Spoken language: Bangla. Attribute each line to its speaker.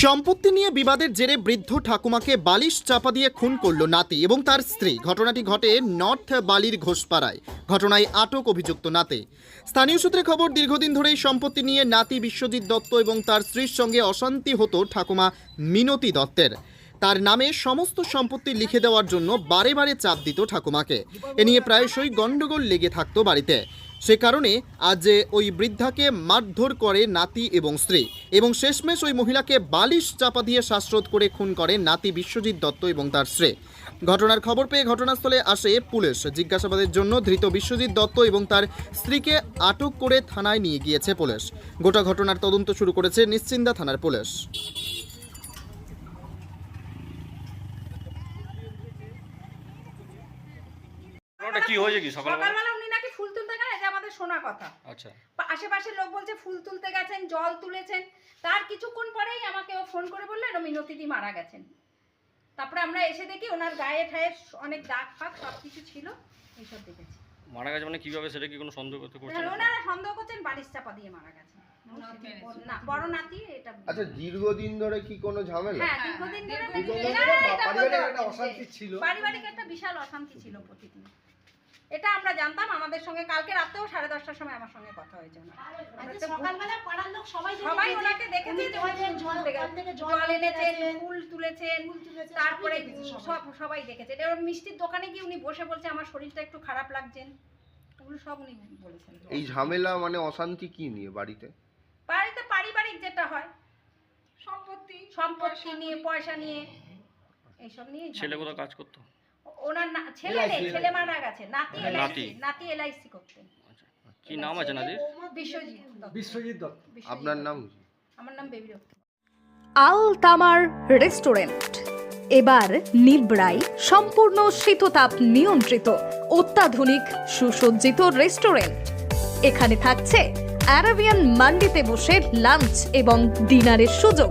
Speaker 1: সম্পত্তি নিয়ে বিবাদের জেরে বৃদ্ধ ঠাকুমাকে বালিশ চাপা দিয়ে খুন করল নাতি এবং তার স্ত্রী। ঘটনাটি ঘটে নর্থ বালির ঘোষপাড়ায়। ঘটনায় আটক অভিযুক্ত নাতে। স্থানীয় সূত্রে খবর, দীর্ঘদিন ধরেই সম্পত্তি নিয়ে নাতি বিশ্বজিৎ দত্ত এবং তার স্ত্রীর সঙ্গে অশান্তি হতো ঠাকুমা মিনতি দত্তের। তার নামে সমস্ত সম্পত্তি লিখে দেওয়ার জন্য বারে বারে চাপ দিত ঠাকুমাকে। এ নিয়ে প্রায়শই গণ্ডগোল লেগে থাকতো বাড়িতে। সে কারণে আজ ওই বৃদ্ধাকে মারধর করে নাতি এবং স্ত্রী এবং শেষমেশ ওই মহিলাকে বালিশ চাপা দিয়ে শ্বাসরোধ করে খুন করে নাতি বিশ্বজিৎ দত্ত এবং তার স্ত্রী। ঘটনার খবর পেয়ে ঘটনাস্থলে আসে পুলিশ। জিজ্ঞাসাবাদের জন্য ধৃত বিশ্বজিৎ দত্ত এবং তার স্ত্রীকে আটক করে থানায় নিয়ে গিয়েছে পুলিশ। গোটা ঘটনার তদন্ত শুরু করেছে নিশ্চিন্দা থানার পুলিশ।
Speaker 2: কি হয়েছে কি সকালবেলা
Speaker 3: সকালবেলা উনি নাকি ফুল তুলতে গেলেন এটা আমাদের শোনা কথা।
Speaker 2: আচ্ছা।
Speaker 3: আশেপাশের লোক বলছে ফুল তুলতে গেছেন জল তুলেছেন। তার কিছুক্ষণ পরেই আমাকে ও ফোন করে বললেন মিনতিদি মারা গেছেন। তারপরে আমরা এসে দেখি ওনার গায়ে ঠায়ে অনেক দাগ ফাগ সব কিছু ছিল। এইসব দেখেছি।
Speaker 2: মারা গেছে মানে কীভাবে সেটা কি কোনো সন্দেহ করতে করছে
Speaker 3: ওনারা সন্দেহ করছেন বালিশ চাপা দিয়ে মারা গেছে না বড় নাতি এটা
Speaker 4: আচ্ছা দীর্ঘদিন ধরে কি কোনো ঝামেলা?
Speaker 3: হ্যাঁ দীর্ঘদিন ধরে নাকি
Speaker 4: দীর্ঘদিন
Speaker 3: এরা
Speaker 4: ধরে
Speaker 3: এটা
Speaker 4: পারিবারিক একটা অশান্তি ছিল।
Speaker 3: পারিবারিক একটা বিশাল অশান্তি ছিল প্রতিদিন। এটা আমরা জানতাম আমাদের সঙ্গে কালকে রাতেও সাড়ে দশটার সময় আমার সঙ্গে কথা হয়েছে
Speaker 5: লোক সবাই
Speaker 3: ওনাকে দেখেছে
Speaker 5: জল
Speaker 3: থেকে-
Speaker 5: জল
Speaker 3: জল এনেছেন ফুল তুলেছেন তারপরে। সব সবাই দেখেছে। এটা মিষ্টির দোকানে গিয়ে উনি বসে বলছে আমার শরীরটা একটু খারাপ লাগছেন ওগুলো সব উনি বলেছেন।
Speaker 4: এই ঝামেলা মানে অশান্তি কি নিয়ে বাড়িতে?
Speaker 3: বাড়িতে পারিবারিক যেটা হয়
Speaker 5: সম্পত্তি
Speaker 3: সম্পত্তি নিয়ে পয়সা নিয়ে এইসব নিয়ে
Speaker 2: ছেলে কোথাও কাজ করতো?
Speaker 3: ওনার ছেলে নেই ছেলে মারা গেছে। নাতি
Speaker 2: নাতি।
Speaker 3: এলআইসি নাতি। এলআইসি করতেন
Speaker 2: আচ্ছা কি নাম আছে নাদির
Speaker 3: বিশ্বজিৎ
Speaker 6: বিশ্বজিৎ দত্ত।
Speaker 4: আপনার নাম?
Speaker 3: আমার নাম বেবি রক্ত।
Speaker 7: আল তামার রেস্টুরেন্ট। এবার নিবড়াই সম্পূর্ণ শীততাপ নিয়ন্ত্রিত অত্যাধুনিক সুসজ্জিত রেস্টুরেন্ট। এখানে থাকছে অ্যারাবিয়ান মান্ডিতে বসে লাঞ্চ এবং ডিনারের সুযোগ।